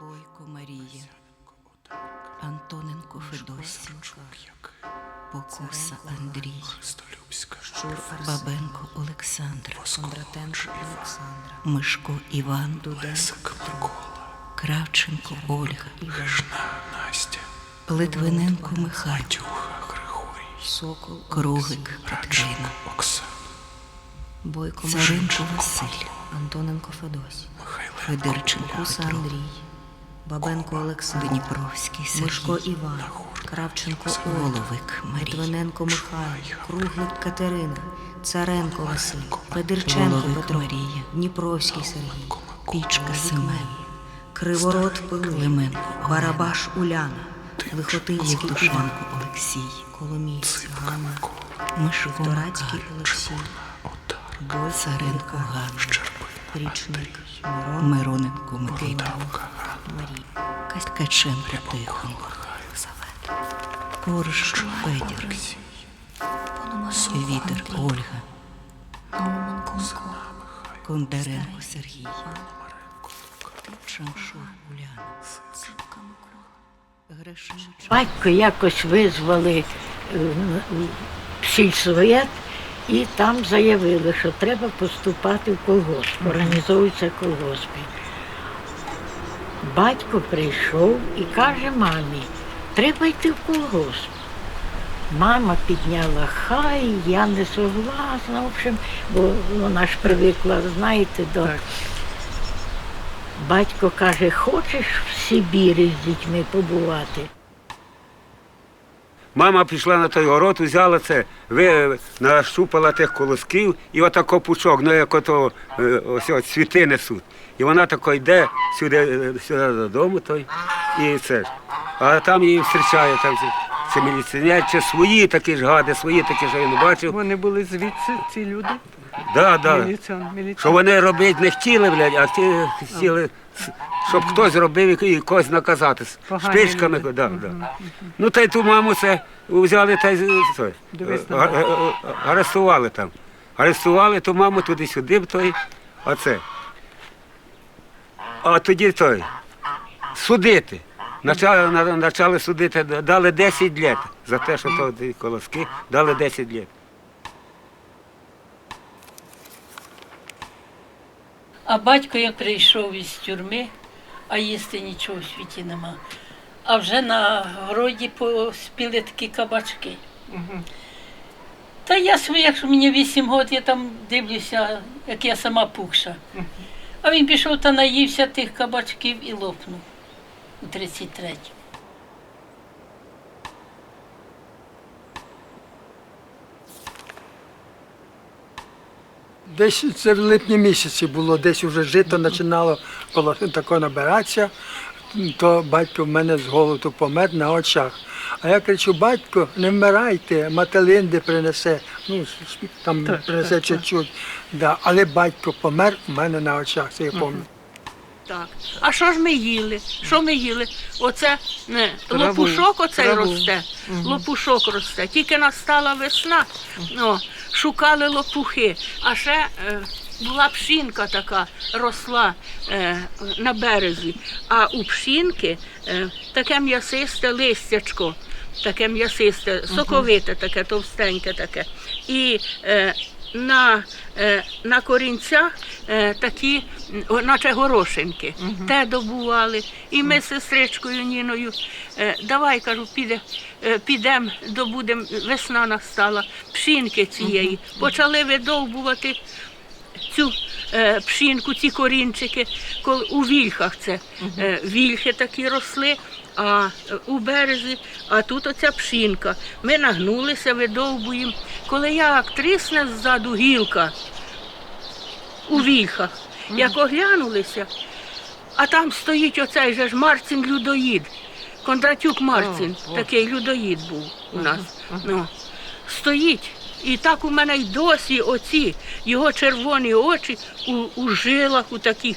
Бойко Марія, Антоненко Федосій, Покуса Андрій, Бабенко Олександр, Кондратенко Олександра, Мишко Іван, Дуденко Петро, Кравченко Ольга, Іван, Настя, Литвиненко Михайло, Григорій, Сокол, Круглик Катерина, Оксана, Бойко Мишко, Василь, Антоненко Федосій, Михайло, Федорченко Андрій, Бабенко Олександр, Дніпровський Мишко Іван, Кравченко Ольга, Головик Литвиненко Михайло, Круглик Катерина, Царенко Василь, Федорченко Петро, Марія, Дніпровський Сергій, Пічка Семен, Криворот Пилип, Барабаш Уляна, Лихотинський Іван, Олексій, Коломієць Ганна, Мишко Торацький Олексій, Царенко Ганна, Річник, Мироненко Микита, Ткаченко Тихон, Корж Федір, Вітер Ольга, Кондаренко Сергій, Шамшур Уляна, Батько якось визвали е, в сільсовет і там заявили, що треба поступати в колгосп, організовуються колгоспи. Батько прийшов і каже мамі, треба йти в колгосп. Мама підняла хай, я не согласна, в общем, бо вона ж привикла, знаєте, до. Батько каже, хочеш в Сибірі з дітьми побувати? Мама пішла на той город, взяла це, ви нащупала тих колосків і отако пучок, ну як ото е, ось от цвіти несуть. І вона тако йде сюди, е, сюди додому той, і це. А там її зустрічає там це, це міліціонер, чи свої такі ж гади, свої такі, що я не бачив. Вони були звідси, ці люди, Да, да. міліціон, міліціон. Що вони робити не хотіли, блядь, а ті хотіли, щоб хтось робив і когось наказати. Погані Шпичками. люди. Да, да. Ну та й ту маму це взяли та й це, Дивись на га- га- арестували там. Арестували ту маму туди-сюди, той, а це. А тоді той. Судити. Почали, на- почали судити, дали 10 літ за те, що то колоски, дали 10 літ. А батько як прийшов із тюрми, а їсти нічого в світі нема. А вже на городі поспіли такі кабачки. Та я своє, якщо мені вісім років, я там дивлюся, як я сама пухша. А він пішов та наївся тих кабачків і лопнув у 33-му. Десь це в липні місяці було, десь вже жито починало коло тако набиратися, то батько в мене з голоду помер на очах. А я кричу, батько, не вмирайте, мателинди принесе. Ну, там принесе чуть-чуть. Да. Але батько помер у мене на очах, це я пам'ятаю. Так. А що ж ми їли? Що ми їли? Оце не, Траву. лопушок оцей Траву. росте. Лопушок росте. Тільки настала весна, ну, шукали лопухи. А ще е, була пшінка така, росла е, на березі. А у пшінки е, таке м'ясисте листячко. Таке м'ясисте, соковите, таке, товстеньке таке. І е, на, на корінцях такі, наче горошинки. Те добували. І ми з сестричкою Ніною, е, давай кажу, піде, е, підемо, добудемо, весна настала, пшінки цієї. Почали видовбувати цю пшінку, ці корінчики, коли у вільхах це е, вільхи такі росли, а е, у березі, а тут оця пшінка. Ми нагнулися, видовбуємо. Коли як трісне ззаду гілка у вільхах, як оглянулися, а там стоїть оцей же ж Марцин людоїд. Кондратюк Марцин, такий людоїд був у нас. Ну, стоїть. І так у мене й досі оці його червоні очі у, у жилах, у таких,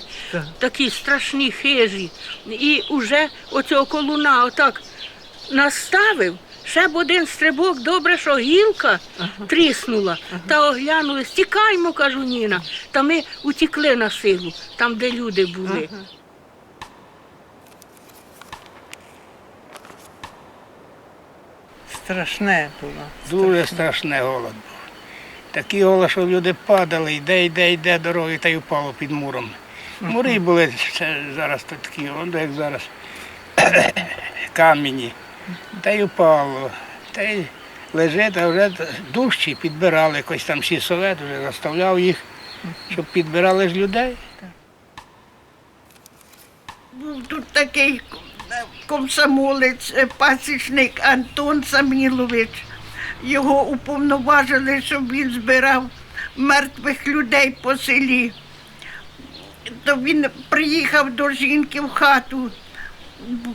такі страшні хижі. І уже оцього колуна отак наставив. Ще б один стрибок, добре, що гілка тріснула, та оглянули, стікаймо, кажу Ніна. Та ми утікли на силу, там, де люди були. Страшне було. Дуже страшне голод був. Такий голод, що люди падали, йде, йде, йде дорогою та й упало під муром. Мури були це зараз такі, як зараз камені. Та й упало. Та й лежить, а вже дужчі підбирали якось там сісовет, вже заставляв їх, щоб підбирали ж людей. Був тут такий комсомолець, е, пасічник Антон Самілович. Його уповноважили, щоб він збирав мертвих людей по селі. То він приїхав до жінки в хату,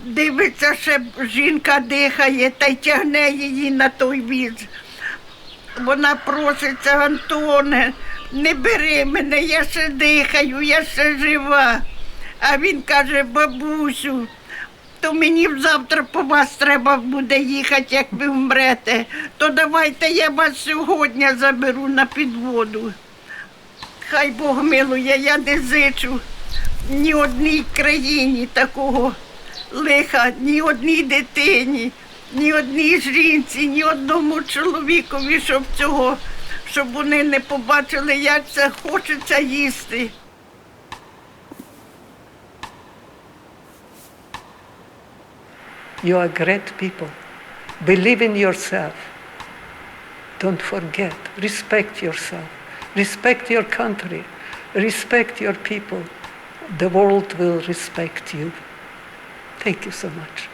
дивиться, ще жінка дихає та й тягне її на той віз. Вона проситься, Антоне, не бери мене, я ще дихаю, я ще жива. А він каже, бабусю, то мені завтра по вас треба буде їхати, як ви вмрете. То давайте я вас сьогодні заберу на підводу. Хай Бог милує, я не зичу ні одній країні такого лиха, ні одній дитині, ні одній жінці, ні одному чоловікові, щоб цього, щоб вони не побачили, як це хочеться їсти. You are great people. Believe in yourself. Don't forget. Respect yourself. Respect your country. Respect your people. The world will respect you. Thank you so much.